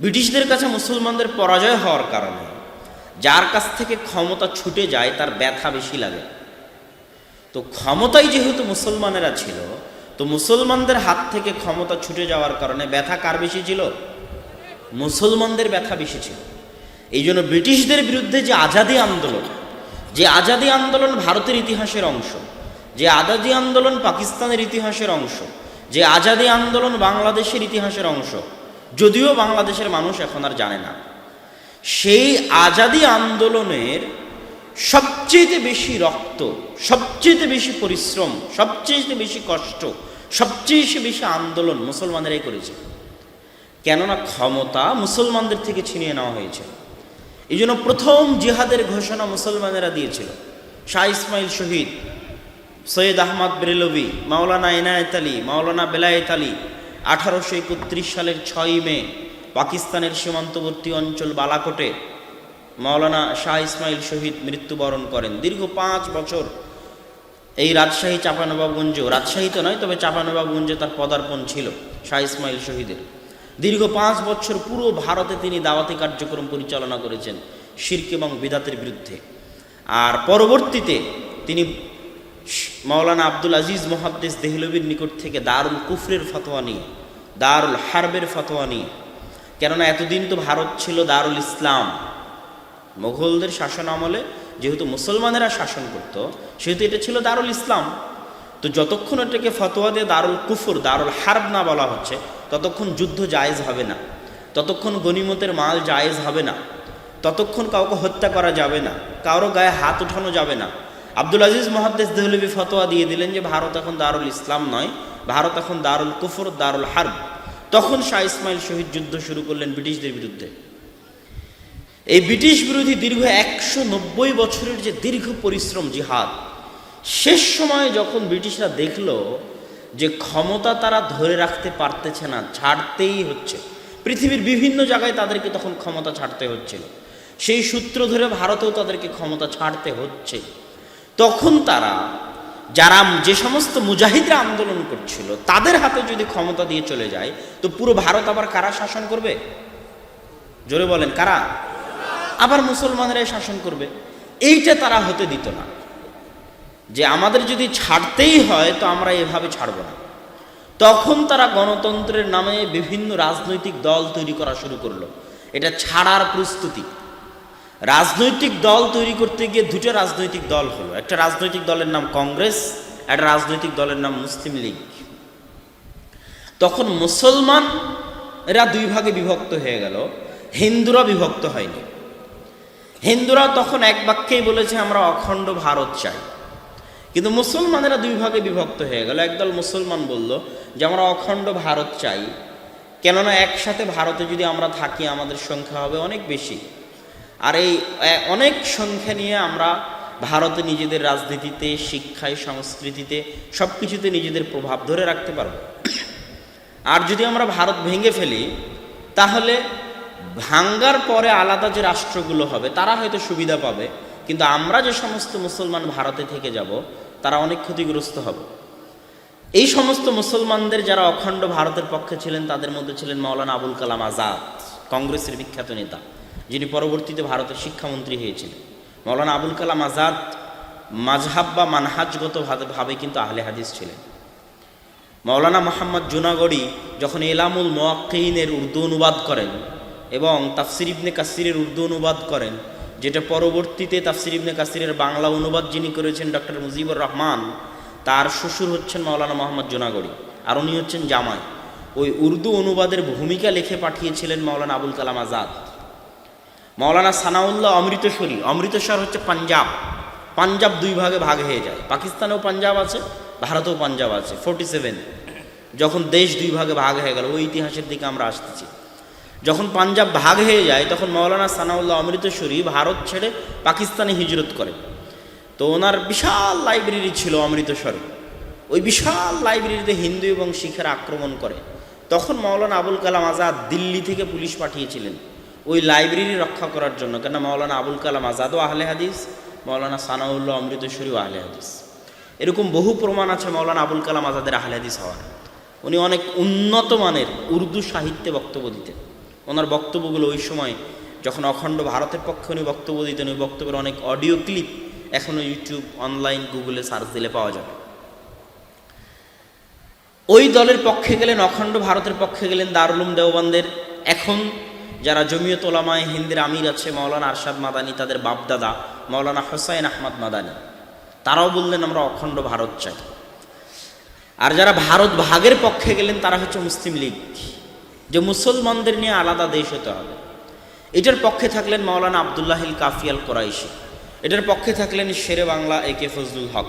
ব্রিটিশদের কাছে মুসলমানদের পরাজয় হওয়ার কারণে, যার কাছ থেকে ক্ষমতা ছুটে যায়, তার ব্যথা বেশি লাগে। তো ক্ষমতাই যেহেতু মুসলমানেরা ছিল, তো মুসলমানদের হাত থেকে ক্ষমতা ছুটে যাওয়ার কারণে ব্যথা কার বেশি ছিল? মুসলমানদের ব্যথা বেশি ছিল। এই জন্য ব্রিটিশদের বিরুদ্ধে যে আজাদি আন্দোলন, যে আজাদি আন্দোলন ভারতের ইতিহাসের অংশ, যে আজাদি আন্দোলন পাকিস্তানের ইতিহাসের অংশ, যে আজাদি আন্দোলন বাংলাদেশের ইতিহাসের অংশ যদিও বাংলাদেশের মানুষ এখন আর জানে না। সেই আজাদি আন্দোলনের সবচেয়ে বেশি রক্ত সবচেয়ে বেশি পরিশ্রম সবচেয়ে বেশি কষ্ট, সবচেয়ে বেশি আন্দোলন মুসলমানেরাই করেছে। কেননা ক্ষমতা মুসলমানদের থেকে ছিনিয়ে নেওয়া হয়েছে। এই জন্য প্রথম জিহাদের ঘোষণা মুসলমানেরা দিয়েছিল। শাহ ইসমাইল শহীদ, সৈয়দ আহমদ বেরেলভি, মাওলানা এনায়েত আলী, মাওলানা বেলায়েত আলী আঠারোশো একত্রিশ সালের ছয়ই মে পাকিস্তানের সীমান্তবর্তী অঞ্চল বালাকোটে মাওলানা শাহ ইসমাইল শহীদ মৃত্যুবরণ করেন। দীর্ঘ পাঁচ বছর এই রাজশাহী চাপানবাবগঞ্জেও, রাজশাহী তো নয়, তবে চাপানবাবগঞ্জে তার পদার্পণ ছিল শাহ ইসমাইল শহীদের। দীর্ঘ পাঁচ বছর পুরো ভারতে তিনি দাওয়াতি কার্যক্রম পরিচালনা করেছেন শির্ক এবং বিদাতের বিরুদ্ধে। আর পরবর্তীতে তিনি মাওলানা আব্দুল আজিজ মহাদ্দেস দেহলবির নিকট থেকে দারুল কুফরের ফতোয়া নিয়ে, দারুল হারবের ফতোয়া নিয়ে। কেননা এতদিন তো ভারত ছিল দারুল ইসলাম। মোগলদের শাসন আমলে যেহেতু মুসলমানেরা শাসন করত, সেহেতু এটা ছিল দারুল ইসলাম। তো যতক্ষণ এটাকে ফতোয়া দিয়ে দারুল কুফর, দারুল হারব না বলা হচ্ছে, ততক্ষণ যুদ্ধ জায়েজ হবে না। ততক্ষণ গনিমতের মাল জায়েজ হবে না। ততক্ষণ কাউকে হত্যা করা যাবে না। কারও গায়ে হাত উঠানো যাবে না। আব্দুল আজিজ মহাদ্দেস দেহলবি ফতোয়া দিয়ে দিলেন যে ভারত এখন দারুল ইসলাম নয়, ভারত এখন দারুল কুফর, দারুল হার্ব। তখন শাহ ইসমাইল শহীদ যুদ্ধ শুরু করলেন ব্রিটিশদের বিরুদ্ধে। এই ব্রিটিশ বিরোধী দীর্ঘ একশো নব্বই বছরের যে দীর্ঘ পরিশ্রম জিহাদ, শেষ সময়ে যখন ব্রিটিশরা দেখল যে ক্ষমতা তারা ধরে রাখতে পারতেছে না, ছাড়তেই হচ্ছে। পৃথিবীর বিভিন্ন জায়গায় তাদেরকে তখন ক্ষমতা ছাড়তে হচ্ছিল। সেই সূত্র ধরে ভারতেও তাদেরকে ক্ষমতা ছাড়তে হচ্ছে। তখন তারা, যারা যে সমস্ত মুজাহিদরা আন্দোলন করছিল, তাদের হাতে যদি ক্ষমতা দিয়ে চলে যায়, তো পুরো ভারত আবার কারা শাসন করবে? জোরে বলেন, কারা? আবার মুসলমানরাই শাসন করবে। এইটা তারা হতে দিত না। যে আমাদের যদি ছাড়তেই হয়, তো আমরা এভাবে ছাড়ব না। তখন তারা গণতন্ত্রের নামে বিভিন্ন রাজনৈতিক দল তৈরি করা শুরু করল। এটা ছাড়ার প্রস্তুতি। রাজনৈতিক দল তৈরি করতে গিয়ে দুটো রাজনৈতিক দল হলো। একটা রাজনৈতিক দলের নাম কংগ্রেস, একটা রাজনৈতিক দলের নাম মুসলিম লীগ। তখন মুসলমান এরা দুই ভাগে বিভক্ত হয়ে গেল। হিন্দুরা বিভক্ত হয়নি। হিন্দুরা তখন এক বাক্যেই বলেছে, আমরা অখণ্ড ভারত চাই। কিন্তু মুসলমানেরা দুই ভাগে বিভক্ত হয়ে গেল। একদল মুসলমান বলল যে, আমরা অখণ্ড ভারত চাই। কেননা একসাথে ভারতে যদি আমরা থাকি, আমাদের সংখ্যা হবে অনেক বেশি। আর এই অনেক সংখ্যা নিয়ে আমরা ভারতে নিজেদের রাজনীতিতে, শিক্ষায়, সংস্কৃতিতে সব কিছুতে নিজেদের প্রভাব ধরে রাখতে পারব। আর যদি আমরা ভারত ভেঙে ফেলি, তাহলে ভাঙ্গার পরে আলাদা যে রাষ্ট্রগুলো হবে, তারা হয়তো সুবিধা পাবে, কিন্তু আমরা যে সমস্ত মুসলমান ভারতে থেকে যাব, তারা অনেক ক্ষতিগ্রস্ত হবে। এই সমস্ত মুসলমানদের যারা অখণ্ড ভারতের পক্ষে ছিলেন, তাদের মধ্যে ছিলেন মাওলানা আবুল কালাম আজাদ, কংগ্রেসের বিখ্যাত নেতা। যিনি পরবর্তীতে ভারতের শিক্ষামন্ত্রী হয়েছিলেন। মৌলানা আবুল কালাম আজাদ মাঝহাব বা মানহাজগত ভাবে কিন্তু আহলে হাদিস ছিলেন। মৌলানা মোহাম্মদ জুনাগড়ি যখন এলামুল মোয়াক্কিনের উর্দু অনুবাদ করেন এবং তাফসির ইবনে কাসিরের উর্দু অনুবাদ করেন, যেটা পরবর্তীতে তাফসির ইবনে কাসিরের বাংলা অনুবাদ যিনি করেছেন ডক্টর মুজিবুর রহমান, তার শ্বশুর হচ্ছেন মৌলানা মোহাম্মদ জোনাগড়ি আর উনি হচ্ছেন জামাই। ওই উর্দু অনুবাদের ভূমিকা লিখে পাঠিয়েছিলেন মৌলানা আবুল কালাম আজাদ। মৌলানা সানাউল্লাহ অমৃতসরী, অমৃতসর হচ্ছে পাঞ্জাব। পাঞ্জাব দুই ভাগে ভাগ হয়ে যায়। পাকিস্তানেও পাঞ্জাব আছে, ভারতেও পাঞ্জাব আছে ফোর্টি সেভেন যখন দেশ দুই ভাগে ভাগ হয়ে গেল, ওই ইতিহাসের দিকে আমরা আসতেছি। যখন পাঞ্জাব ভাগ হয়ে যায়, তখন মৌলানা সানাউল্লাহ অমৃতসরী ভারত ছেড়ে পাকিস্তানে হিজরত করে। তো ওনার বিশাল লাইব্রেরি ছিল অমৃতসরে। ওই বিশাল লাইব্রেরিতে হিন্দু এবং শিখেরা আক্রমণ করে। তখন মৌলানা আবুল কালাম আজাদ দিল্লি থেকে পুলিশ পাঠিয়েছিলেন। ওই লাইব্রেরি রক্ষা করার জন্য। কেন মৌলানা আবুল কালাম আজাদও আহলে হাদিস মৌলানা সানাউল্লাহ অমৃতসরীও আহলে হাদিস। এরকম বহু প্রমাণ আছে মৌলানা আবুল কালাম আজাদের আহলে হাদিস হওয়ার। উনি অনেক উন্নত মানের উর্দু সাহিত্যে বক্তব্য দিতেন। ওনার বক্তব্যগুলো ওই সময় যখন অখণ্ড ভারতের পক্ষে উনি বক্তব্য দিতেন, ওই বক্তব্যের অনেক অডিও ক্লিপ এখনও ইউটিউব, অনলাইন, গুগলে সার্চ দিলে পাওয়া যাবে। ওই দলের পক্ষে গেলেন, অখণ্ড ভারতের পক্ষে গেলেন দারুলুম দেওবন্দের। এখন যারা জমিয়ত ওলামায় হিন্দের আমির আছে, মাওলানা আরশাদ মাদানি, তাদের বাপদাদা, মাওলানা হোসাইন আহমদ মাদানি, তারাও বললেন, আমরা অখণ্ড ভারত চাই। আর যারা ভারত ভাগের পক্ষে গেলেন, তারা হচ্ছে মুসলিম লীগ। যে মুসলমানদের নিয়ে আলাদা দেশ হতে হবে। এটার পক্ষে থাকলেন মাওলানা আবদুল্লাহিল কাফিয়াল কোরাইশি। এটার পক্ষে থাকলেন শেরে বাংলা, এ কে ফজলুল হক।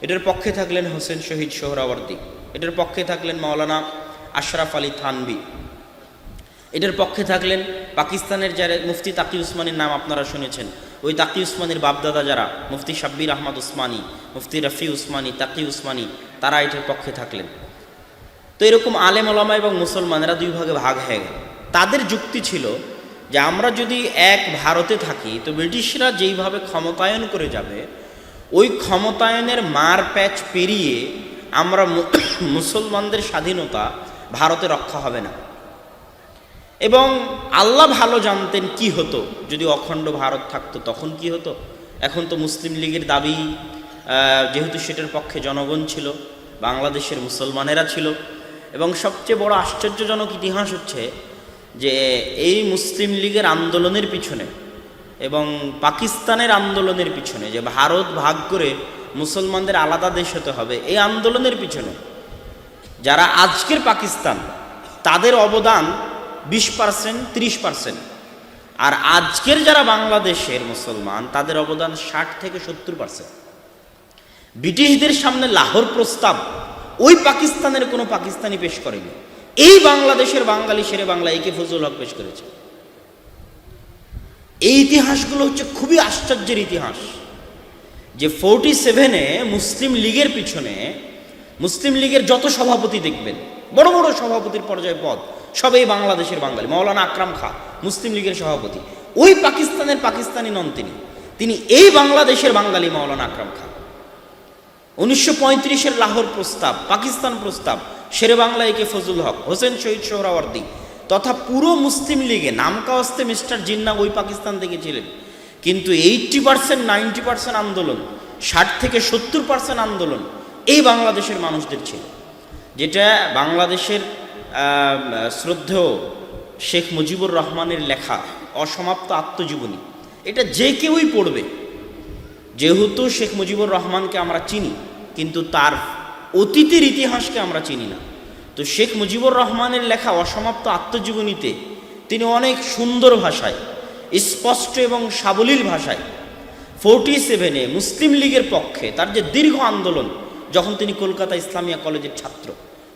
এটার পক্ষে থাকলেন হোসেন শহীদ সোহরাওয়ার্দী। এটার পক্ষে থাকলেন মাওলানা আশরাফ আলী থানবি। এটার পক্ষে থাকলেন পাকিস্তানের যারা মুফতি তাকি উসমানীর নাম আপনারা শুনেছেন। ওই তাকি উসমানীর বাপদাদা যারা, মুফতি সাব্বির আহমদ উসমানী, মুফতি রফি উসমানী, তাকি উসমানী, তারা এটার পক্ষে থাকলেন। তো এরকম আলেম ওলামা এবং মুসলমানেরা দুই ভাগে ভাগ হয়ে গেল। তাদের যুক্তি ছিল যে আমরা যদি এক ভারতে থাকি, তো ব্রিটিশরা যেইভাবে ক্ষমতায়ন করে যাবে, ওই ক্ষমতায়নের মার প্যাচ পেরিয়ে আমরা মুসলমানদের স্বাধীনতা ভারতে রক্ষা হবে না। এবং আল্লাহ ভালো জানতেন কি হতো। যদি অখণ্ড ভারত থাকতো, তখন কি হতো? এখন তো মুসলিম লীগের দাবি যেহেতু সেটার পক্ষে জনগণ ছিল, বাংলাদেশের মুসলমানেরা ছিল, এবং সবচেয়ে বড় আশ্চর্যজনক ইতিহাস হচ্ছে যে এই মুসলিম লীগের আন্দোলনের পিছনে এবং পাকিস্তানের আন্দোলনের পিছনে যে ভারত ভাগ করে মুসলমানদের আলাদা দেশ হতে হবে, এই আন্দোলনের পিছনে যারা আজকের পাকিস্তান, তাদের অবদান বিশ পার্সেন্ট, তিরিশ পার্সেন্ট। আর আজকের যারা বাংলাদেশের মুসলমান, তাদের অবদান ষাট থেকে সত্তর পার্সেন্ট। ব্রিটিশদের সামনে লাহোর প্রস্তাব, ওই পাকিস্তানের কোনো পাকিস্তানি পেশ করেনি। এই বাংলাদেশের বাঙালি সেরে বাংলা একে ফজল হক পেশ করেছে। এই ইতিহাসগুলো হচ্ছে খুবই আশ্চর্যের ইতিহাস। যে ফোরটি সেভেনে মুসলিম লীগের পিছনে, মুসলিম লীগের যত সভাপতি দেখবেন, বড় বড় সভাপতির পর্যায়ে পদ সবই বাংলাদেশের বাঙালি। মৌলানা আকরাম খা, মুসলিম লীগের সভাপতি। ওই পাকিস্তানের পাকিস্তানি নন তিনি। তিনি এই বাংলাদেশের বাঙালি মৌলানা আকরাম খা। উনিশশো পঁয়ত্রিশের লাহোর প্রস্তাব, পাকিস্তান প্রস্তাব, শেরে বাংলা একে ফজল হক, হোসেন শহীদ সোহরাওয়ার্দী, তথা পুরো মুসলিম লীগে নামকাওয়াস্তে মিস্টার জিন্না ওই পাকিস্তান থেকে ছিলেন। কিন্তু এইটটি পার্সেন্ট, নাইনটি পার্সেন্ট আন্দোলন, ষাট থেকে সত্তর পার্সেন্ট আন্দোলন এই বাংলাদেশের মানুষদের ছিল। যেটা বাংলাদেশের শ্রদ্ধেয় শেখ মুজিবুর রহমানের লেখা অসমাপ্ত আত্মজীবনী। এটা যে কেউই পড়বে। যেহেতু শেখ মুজিবুর রহমানকে আমরা চিনি, কিন্তু তার অতীতের ইতিহাসকে আমরা চিনি না। তো শেখ মুজিবুর রহমানের লেখা অসমাপ্ত আত্মজীবনীতে তিনি অনেক সুন্দর ভাষায়, স্পষ্ট এবং সাবলীল ভাষায় ফোরটি সেভেনে মুসলিম লীগের পক্ষে তার যে দীর্ঘ আন্দোলন, যখন তিনি কলকাতা ইসলামিয়া কলেজের ছাত্র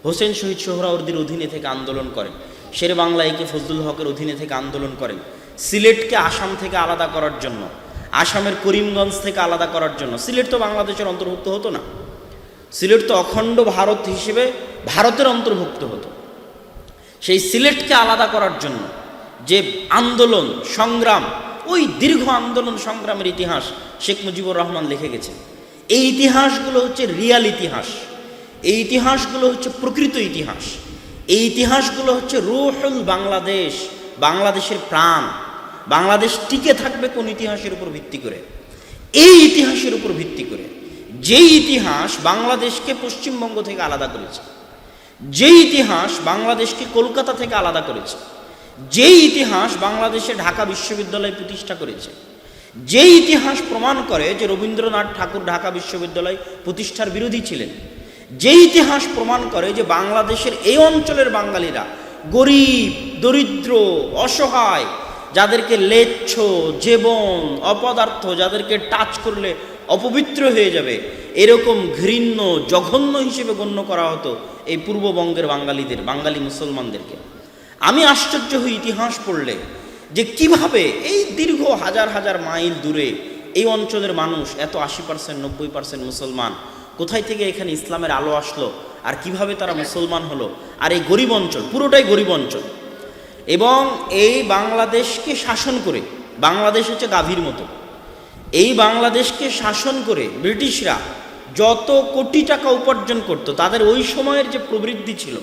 হোসেন শহীদ সোহরাওয়ার্দীর অধীনে থেকে আন্দোলন করেন। শের বাংলা একে ফজলুল হকের অধীনে থেকে আন্দোলন করেন। সিলেটকে আসাম থেকে আলাদা করার জন্য, আসামের করিমগঞ্জ থেকে আলাদা করার জন্য। সিলেট তো বাংলাদেশের অন্তর্ভুক্ত হতো না। সিলেট তো অখণ্ড ভারত হিসেবে ভারতের অন্তর্ভুক্ত হতো। সেই সিলেটকে আলাদা করার জন্য যে আন্দোলন, সংগ্রাম, ওই দীর্ঘ আন্দোলন সংগ্রামের ইতিহাস শেখ মুজিবুর রহমান লিখে গেছেন। এই ইতিহাসগুলো হচ্ছে রিয়াল ইতিহাস। এই ইতিহাসগুলো হচ্ছে প্রকৃত ইতিহাস। এই ইতিহাসগুলো হচ্ছে রুহুল বাংলাদেশ, বাংলাদেশের প্রাণ। বাংলাদেশ টিকে থাকবে কোন ইতিহাসের উপর ভিত্তি করে? এই ইতিহাসের উপর ভিত্তি করে যেই ইতিহাস বাংলাদেশকে পশ্চিমবঙ্গ থেকে আলাদা করেছে যে ইতিহাস বাংলাদেশকে কলকাতা থেকে আলাদা করেছে যে ইতিহাস বাংলাদেশে ঢাকা বিশ্ববিদ্যালয় প্রতিষ্ঠা করেছে যে ইতিহাস প্রমাণ করে যে রবীন্দ্রনাথ ঠাকুর ঢাকা বিশ্ববিদ্যালয় প্রতিষ্ঠার বিরোধী ছিলেন যে ইতিহাস প্রমাণ করে যে বাংলাদেশের এই অঞ্চলের বাঙালিরা গরিব, দরিদ্র, অসহায়, যাদেরকে লেচ্ছ জীবন অপদার্থ, যাদেরকে টাচ করলে অপবিত্র হয়ে যাবে, এরকম ঘৃণ্য, জঘন্য হিসেবে গণ্য করা হতো এই পূর্ববঙ্গের বাঙালিদের, বাঙালি মুসলমানদেরকে। আমি আশ্চর্য হই ইতিহাস পড়লে যে কীভাবে এই দীর্ঘ হাজার হাজার মাইল দূরে এই অঞ্চলের মানুষ, এত আশি পার্সেন্ট নব্বই পার্সেন্ট মুসলমান কোথায় থেকে এখানে ইসলামের আলো আসলো? আর কীভাবে তারা মুসলমান হলো? আর এই গরিব অঞ্চল, পুরোটাই গরিব অঞ্চল। এবং এই বাংলাদেশকে শাসন করে, বাংলাদেশ হচ্ছে গাভীর মতো। এই বাংলাদেশকে শাসন করে ব্রিটিশরা যত কোটি টাকা উপার্জন করত, তাদের ওই সময়ের যে প্রবৃদ্ধি ছিল,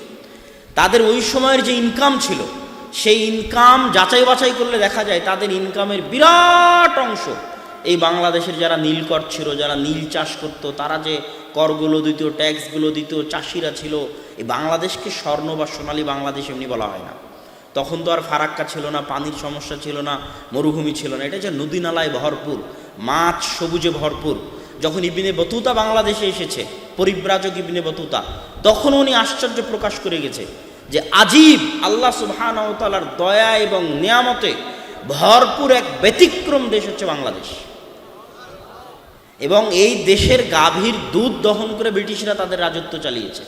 তাদের ওই সময়ের যে ইনকাম ছিল, সেই ইনকাম যাচাই বাছাই করলে দেখা যায় তাদের ইনকামের বিরাট অংশ এই বাংলাদেশের যারা নীলকর ছিল, যারা নীল চাষ করত, তারা যে করগুলো দিত, ট্যাক্সগুলো দিত, চাষিরা ছিল। এই বাংলাদেশকে স্বর্ণ বা সোনালী বাংলাদেশ এমনি বলা হয় না। তখন তো আর ফারাক্কা ছিল না, পানির সমস্যা ছিল না, মরুভূমি ছিল না। এটা যে নদী নালায় ভরপুর মাছ সবুজে ভরপুর। যখন ইবিনে বতুতা বাংলাদেশে এসেছে, পরিব্রাজক ইবিনে বতুতা তখন উনি আশ্চর্য প্রকাশ করে গেছে যে আজীব আল্লাহ সুবহানাহু দয়া এবং নিয়ামতে ভরপুর এক ব্যতিক্রম দেশ হচ্ছে বাংলাদেশ। এবং এই দেশের গাভীর দুধ দহন করে ব্রিটিশরা তাদের রাজত্ব চালিয়েছে।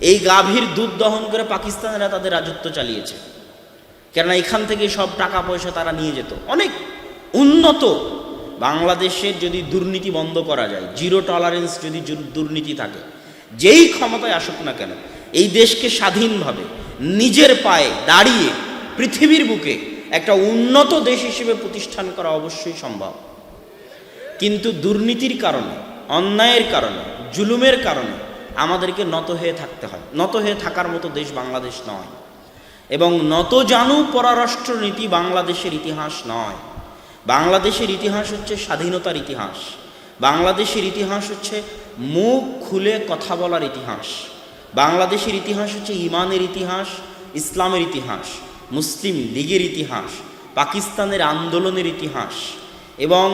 এই গাভীর দুধ দহন করে পাকিস্তানিরা তাদের রাজত্ব চালিয়েছে। কেননা এখান থেকে সব টাকা পয়সা তারা নিয়ে যেত। অনেক উন্নত বাংলাদেশের যদি দুর্নীতি বন্ধ করা যায়, জিরো টলারেন্স যদি দুর্নীতি থাকে, যেই ক্ষমতায় আসুক না কেন, এই দেশকে স্বাধীনভাবে নিজের পায়ে দাঁড়িয়ে পৃথিবীর বুকে একটা উন্নত দেশ হিসেবে প্রতিষ্ঠান করা অবশ্যই সম্ভব। কিন্তু দুর্নীতির কারণে, অন্যায়ের কারণে, জুলুমের কারণে আমাদেরকে নত হয়ে থাকতে হয়। নত হয়ে থাকার মতো দেশ বাংলাদেশ নয়। এবং নত জানু পররাষ্ট্র নীতি বাংলাদেশের ইতিহাস নয়। বাংলাদেশের ইতিহাস হচ্ছে স্বাধীনতার ইতিহাস। বাংলাদেশের ইতিহাস হচ্ছে মুখ খুলে কথা বলার ইতিহাস। বাংলাদেশের ইতিহাস হচ্ছে ইমানের ইতিহাস, ইসলামের ইতিহাস, মুসলিম লীগের ইতিহাস, পাকিস্তানের আন্দোলনের ইতিহাস। এবং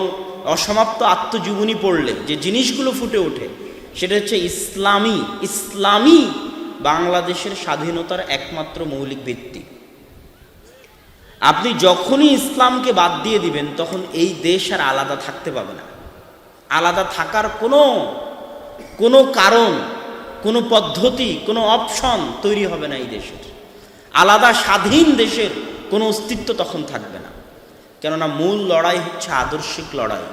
অসমাপ্ত আত্মজীবনী পড়লে, যে জিনিসগুলো ফুটে ওঠে, সেটা হচ্ছে ইসলামী ইসলামী বাংলাদেশের স্বাধীনতার একমাত্র মৌলিক ভিত্তি। আপনি যখনই ইসলামকে বাদ দিয়ে দিবেন, তখন এই দেশ আর আলাদা থাকতে পাবে না। আলাদা থাকার কোনো কোনো কারণ, কোনো পদ্ধতি, কোনো অপশন তৈরি হবে না এই দেশের। আলাদা স্বাধীন দেশের কোনো অস্তিত্ব তখন থাকবে না। কেননা মূল লড়াই হচ্ছে আদর্শিক লড়াই,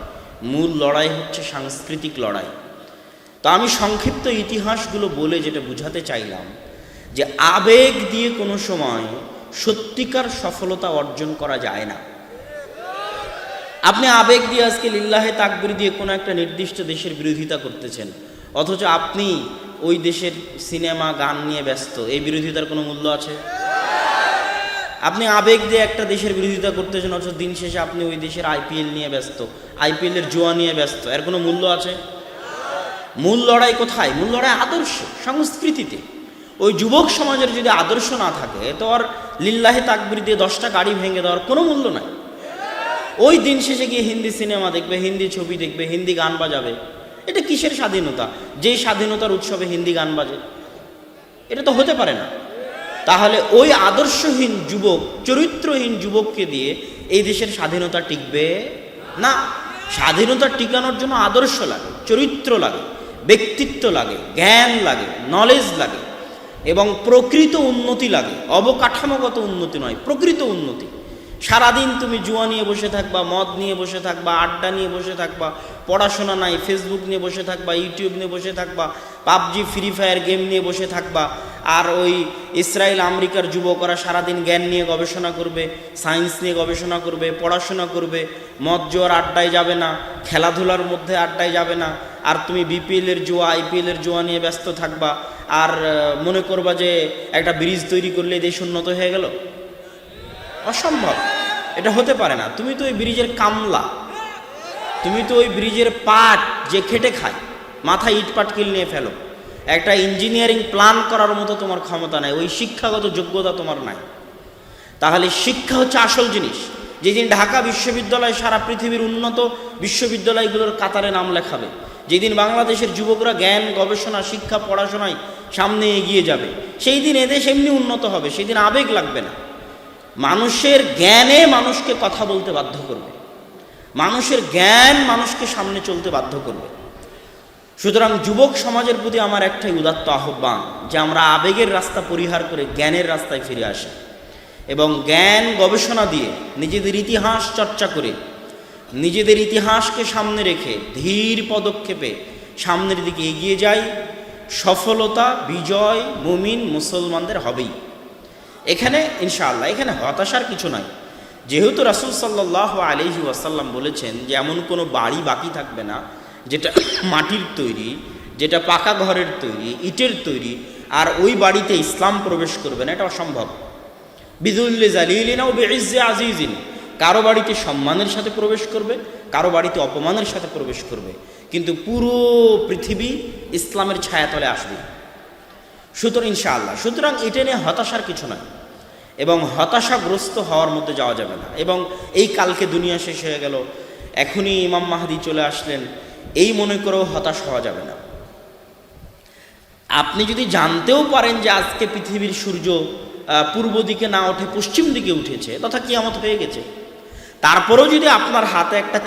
মূল লড়াই হচ্ছে সাংস্কৃতিক লড়াই। তো আমি সংক্ষিপ্ত ইতিহাসগুলো বলে যেটা বুঝাতে চাইলাম যে আবেগ দিয়ে কোনো সময় সত্যিকার সফলতা অর্জন করা যায় না। আপনি আবেগ দিয়ে আজকে লিল্লাহে তাকবির দিয়ে কোনো একটা নির্দিষ্ট দেশের বিরোধিতা করতেছেন, অথচ আপনি ওই দেশের সিনেমা, গান নিয়ে ব্যস্ত, এই বিরোধিতার কোনো মূল্য আছে? আপনি আবেগ দিয়ে একটা দেশের বিরোধিতা করতেছেন, অথচ দিন শেষে আপনি ওই দেশের আইপিএল নিয়ে ব্যস্ত। আইপিএলের জুয়া নিয়ে ব্যস্ত। এর কোনো মূল্য আছে? মূল লড়াই কোথায়? মূল লড়াই আদর্শ, সংস্কৃতিতে। ওই যুবক সমাজের যদি আদর্শ না থাকে, তো আর লিল্লাহে তাকবির দিয়ে দশটা গাড়ি ভেঙে দেওয়ার কোনো মূল্য নাই। ওই দিন শেষে গিয়ে হিন্দি সিনেমা দেখবে, হিন্দি ছবি দেখবে, হিন্দি গান বাজাবে। এটা কিসের স্বাধীনতা? যেই স্বাধীনতার উৎসবে হিন্দি গান বাজে। এটা তো হতে পারে না। তাহলে ওই আদর্শহীন যুবক, চরিত্রহীন যুবককে দিয়ে এই দেশের স্বাধীনতা টিকবে না। স্বাধীনতা টিকানোর জন্য আদর্শ লাগে, চরিত্র লাগে, ব্যক্তিত্ব লাগে, জ্ঞান লাগে নলেজ লাগে এবং প্রকৃত উন্নতি লাগে, অবকাঠামোগত উন্নতি নয়, প্রকৃত উন্নতি। সারাদিন তুমি জুয়া নিয়ে বসে থাকবা, মদ নিয়ে বসে থাকবা, আড্ডা নিয়ে বসে থাকবা, পড়াশোনা নাই ফেসবুক নিয়ে বসে থাকবা ইউটিউব নিয়ে বসে থাকবা, পাবজি ফ্রি ফায়ার গেম নিয়ে বসে থাকবা, আর ওই ইসরায়েল, আমেরিকার যুবকরা সারাদিন জ্ঞান নিয়ে গবেষণা করবে সায়েন্স নিয়ে গবেষণা করবে, পড়াশোনা করবে, মদ জোয়ার আড্ডায় যাবে না, খেলাধুলার মধ্যে আড্ডায় যাবে না, আর তুমি বিপিএলের জুয়া আইপিএলের জুয়া নিয়ে ব্যস্ত থাকবা, আর মনে করবা যে একটা ব্রিজ তৈরি করলে দেশ উন্নত হয়ে গেল? অসম্ভব। এটা হতে পারে না। তুমি তো ওই ব্রিজের কামলা। তুমি তো ওই ব্রিজের পাট যে খেটে খায় মাথায় ইট পাটকিল নিয়ে ফেলো। একটা ইঞ্জিনিয়ারিং প্ল্যান করার মতো তোমার ক্ষমতা নাই, ওই শিক্ষাগত যোগ্যতা তোমার নাই। তাহলে শিক্ষা হচ্ছে আসল জিনিস। যেদিন ঢাকা বিশ্ববিদ্যালয়, সারা পৃথিবীর উন্নত বিশ্ববিদ্যালয়গুলোর কাতারে নাম লেখাবে। যেদিন বাংলাদেশের যুবকরা জ্ঞান, গবেষণা, শিক্ষা, পড়াশোনায় সামনে এগিয়ে যাবে, সেই দিন এদেশ এমনি উন্নত হবে, সেই দিন আবেগ লাগবে না। মানুষের জ্ঞানে মানুষকে কথা বলতে বাধ্য করবে। মানুষের জ্ঞান মানুষকে সামনে চলতে বাধ্য করবে। সুতরাং যুবক সমাজের প্রতি আমার একটাই উদাত্ত আহ্বান যে আমরা আবেগের রাস্তা পরিহার করে জ্ঞানের রাস্তায় ফিরে আসি এবং জ্ঞান গবেষণা দিয়ে নিজেদের ইতিহাস চর্চা করে নিজেদের ইতিহাসকে সামনে রেখে ধীর পদক্ষেপে সামনের দিকে এগিয়ে যাই। সফলতা, বিজয়, মুমিন, মুসলমানদের হবেই। এখানে, ইনশাআল্লাহ, এখানে হতাশার কিছু নাই। যেহেতু রাসুল সাল্লাহ আলহি ওয়াসাল্লাম বলেছেন যে এমন কোনো বাড়ি বাকি থাকবে না, যেটা মাটির তৈরি, যেটা পাকা ঘরের তৈরি, ইটের তৈরি, আর ওই বাড়িতে ইসলাম প্রবেশ করবে না, এটা অসম্ভব। বিদুল্লে ও কারও বাড়িতে সম্মানের সাথে প্রবেশ করবে, কারও বাড়িতে অপমানের সাথে প্রবেশ করবে। কিন্তু পুরো পৃথিবী ইসলামের ছায়াতলে আসবে। সুতরাং ইনশাআল্লাহ, সুতরাং এটা নিয়ে হতাশার কিছু নয় এবং হতাশাগ্রস্ত হওয়ার মধ্যে যাওয়া যাবে না। এবং এই কালকে দুনিয়া শেষ হয়ে গেল, এখনই ইমাম মাহাদি চলে আসলেন, এই মনে করেও হতাশ হওয়া যাবে না। আপনি যদি জানতেও পারেন যে আজকে পৃথিবীর সূর্য পূর্ব দিকে না ওঠে পশ্চিম দিকে উঠেছে, তথা কিয়ামত হয়ে গেছে, তারপরেও যদি আপনার হাতে একটা